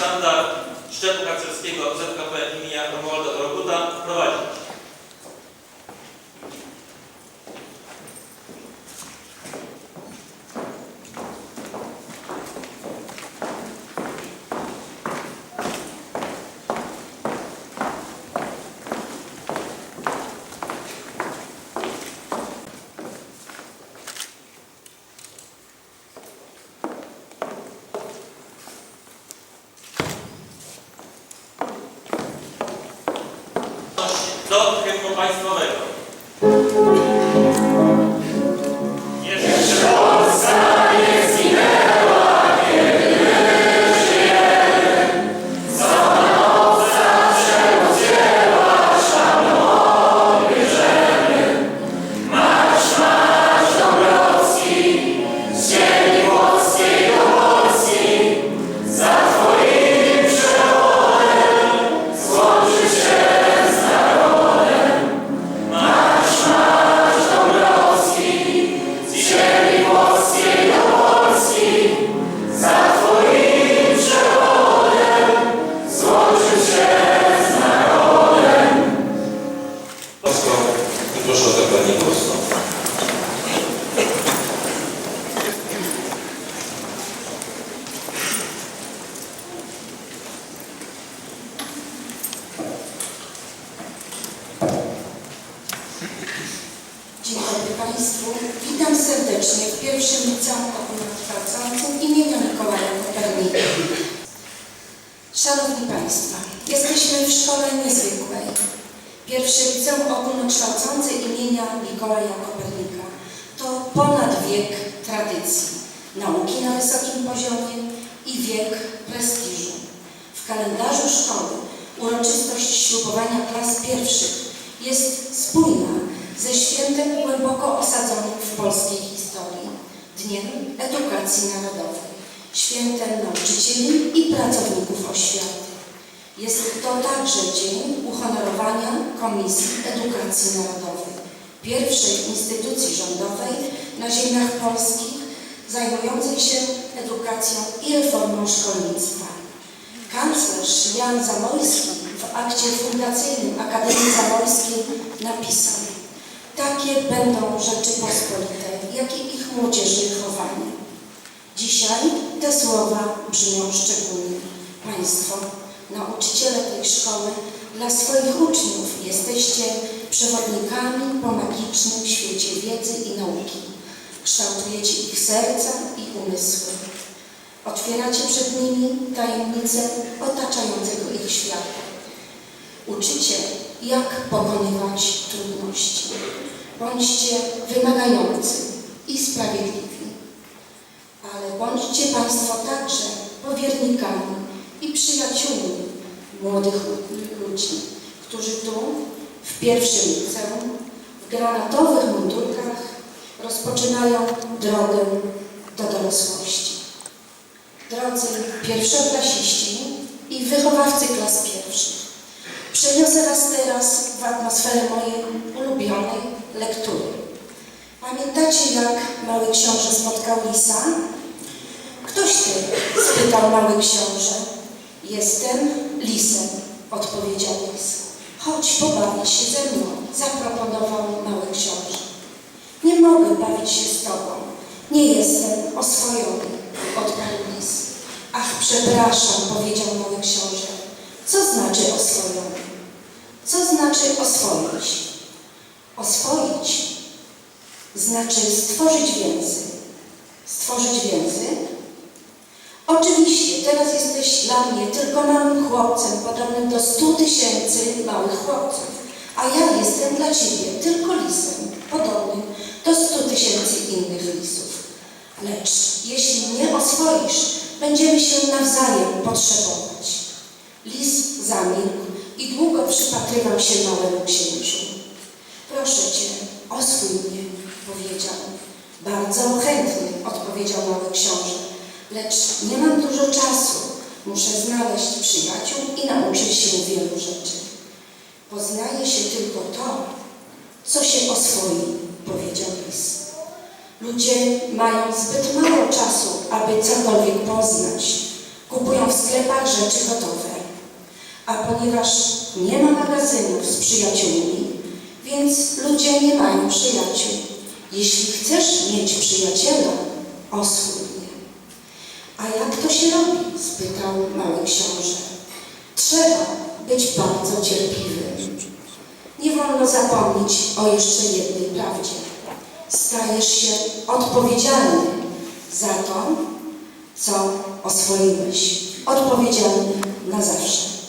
i sztandar szczepu harcerskiego ZKP imienia Romualda Doroguta prowadzić. Do Państwu. Witam serdecznie w pierwszym liceum ogólnokształcącym imienia Mikołaja Kopernika. Szanowni Państwo, jesteśmy w szkole niezwykłej. Pierwsze liceum ogólnokształcące imienia Mikołaja Kopernika to ponad wiek tradycji, nauki na wysokim poziomie i wiek prestiżu. W kalendarzu szkoły uroczystość ślubowania klas pierwszych jest spójna ze świętem głęboko osadzonym w polskiej historii, Dniem Edukacji Narodowej, świętem nauczycieli i pracowników oświaty. Jest to także dzień uhonorowania Komisji Edukacji Narodowej, pierwszej instytucji rządowej na ziemiach polskich zajmującej się edukacją i reformą szkolnictwa. Kanclerz Jan Zamojski w akcie fundacyjnym Akademii Zamojskiej napisał Takie będą Rzeczypospolite, jak i ich młodzieży chowanie. Dzisiaj te słowa brzmią szczególnie. Państwo, nauczyciele tej szkoły, dla swoich uczniów jesteście przewodnikami po magicznym świecie wiedzy i nauki. Kształtujecie ich serca i umysły. Otwieracie przed nimi tajemnice otaczającego ich świata. Uczycie, jak pokonywać trudności. Bądźcie wymagający i sprawiedliwi. Ale bądźcie Państwo także powiernikami i przyjaciółmi młodych ludzi, którzy tu, w pierwszym liceum, w granatowych mundurkach rozpoczynają drogę do dorosłości. Drodzy pierwszoklasiści i wychowawcy klas pierwszych, przeniosę Was teraz w atmosferę mojej ulubionej lektury. Pamiętacie, jak mały książę spotkał lisa? Ktoś ty? spytał mały książę. Jestem lisem, odpowiedział lis. Chodź pobawić się ze mną, zaproponował mały książę. Nie mogę bawić się z tobą. Nie jestem oswojony, odparł lis. Ach, przepraszam, powiedział mały książę. Co znaczy oswojony? Co znaczy oswoić? Oswoić znaczy stworzyć więzy. Stworzyć więzy? Oczywiście, teraz jesteś dla mnie tylko małym chłopcem, podobnym do stu tysięcy małych chłopców, a ja jestem dla ciebie tylko lisem, podobnym do stu tysięcy innych lisów. Lecz jeśli mnie oswoisz, będziemy się nawzajem potrzebować. Lis zamilkł i przypatrywał się małemu księciu. Proszę cię, oswój mnie, powiedział. Bardzo chętnie, odpowiedział mały książę. Lecz nie mam dużo czasu. Muszę znaleźć przyjaciół i nauczyć się wielu rzeczy. Poznaje się tylko to, co się oswoi, powiedział lis. Ludzie mają zbyt mało czasu, aby cokolwiek poznać. Kupują w sklepach rzeczy gotowe. A ponieważ nie ma magazynów z przyjaciółmi, więc ludzie nie mają przyjaciół. Jeśli chcesz mieć przyjaciela, osłuj mnie. A jak to się robi? spytał mały książę. Trzeba być bardzo cierpliwym. Nie wolno zapomnieć o jeszcze jednej prawdzie. Stajesz się odpowiedzialny za to, co oswoiłeś. Odpowiedzialny na zawsze.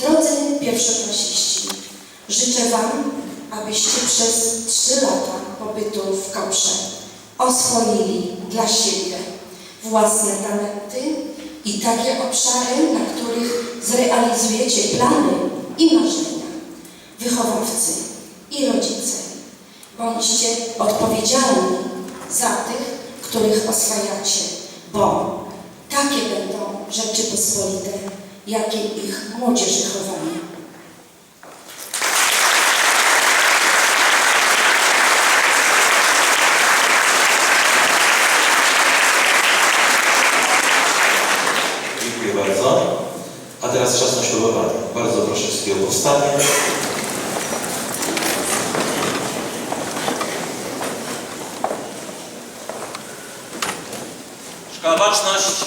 Drodzy pierwszoklasiści, życzę Wam, abyście przez trzy lata pobytu w Koprze oswoili dla siebie własne talenty i takie obszary, na których zrealizujecie plany i marzenia. Wychowawcy i rodzice, bądźcie odpowiedzialni za tych, których oswajacie, bo takie będą Rzeczypospolite, jakie ich młodzież wychowania. Dziękuję bardzo. A teraz czas na ślubowanie. Bardzo proszę wszystkich o powstanie. Szkoła Baczność,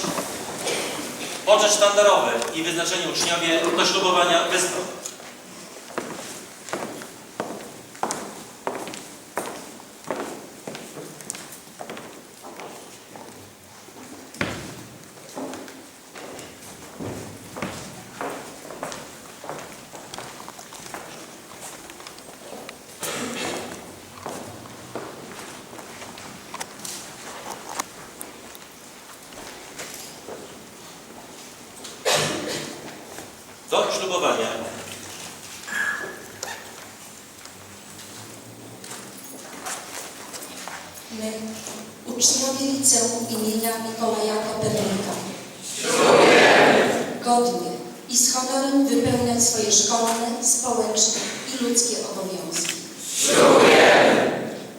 poczet sztandarowy i wyznaczeni uczniowie do ślubowania wystąp. Do ślubowania My, uczniowie liceum imienia Mikołaja Kopernika, godnie i z honorem wypełniać swoje szkolne, społeczne i ludzkie obowiązki.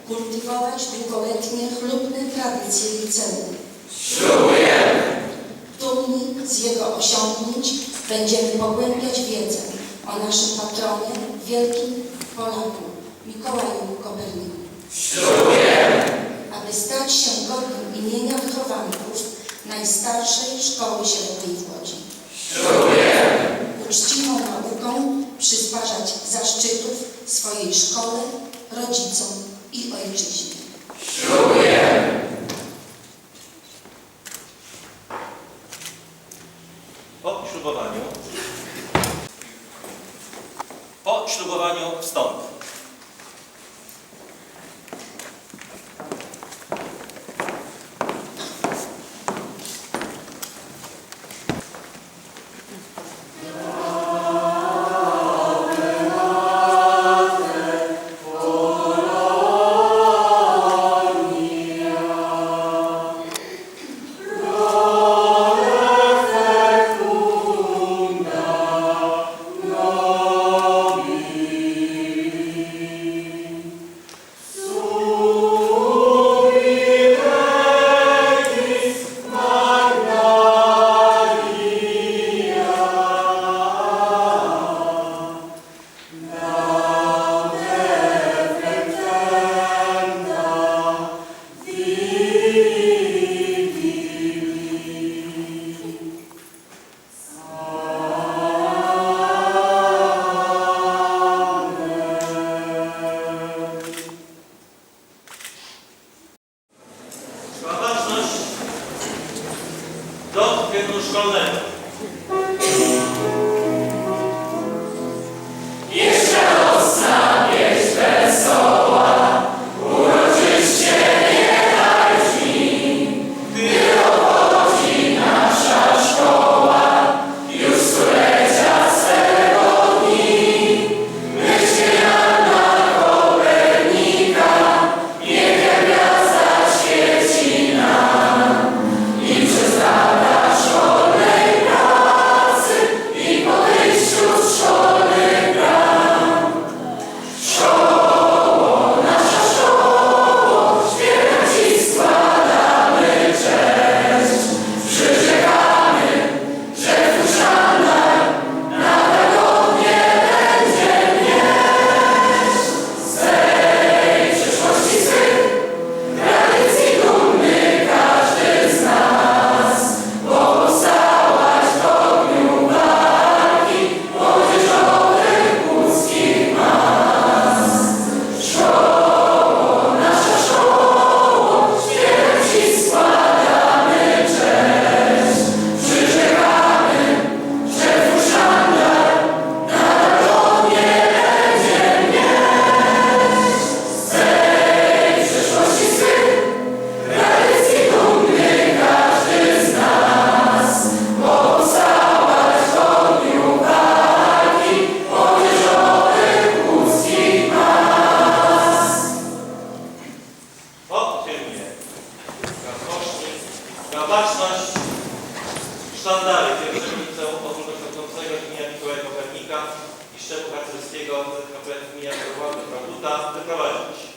Kultywować długoletnie, chlubne tradycje liceum. Dumni z jego osiągnięć będziemy pogłębiać wiedzę o naszym patronie, wielkim Polaku, Mikołaju Koperniku. Aby stać się godnym imienia wychowanków najstarszej szkoły średniej w Łodzi. Uczciwą nauką przysparzać zaszczytów swojej szkole, rodzicom i ojczyźnie. po ślubowaniu. Po ślubowaniu ZKP imienia Romualda Trabuta wyprowadzić.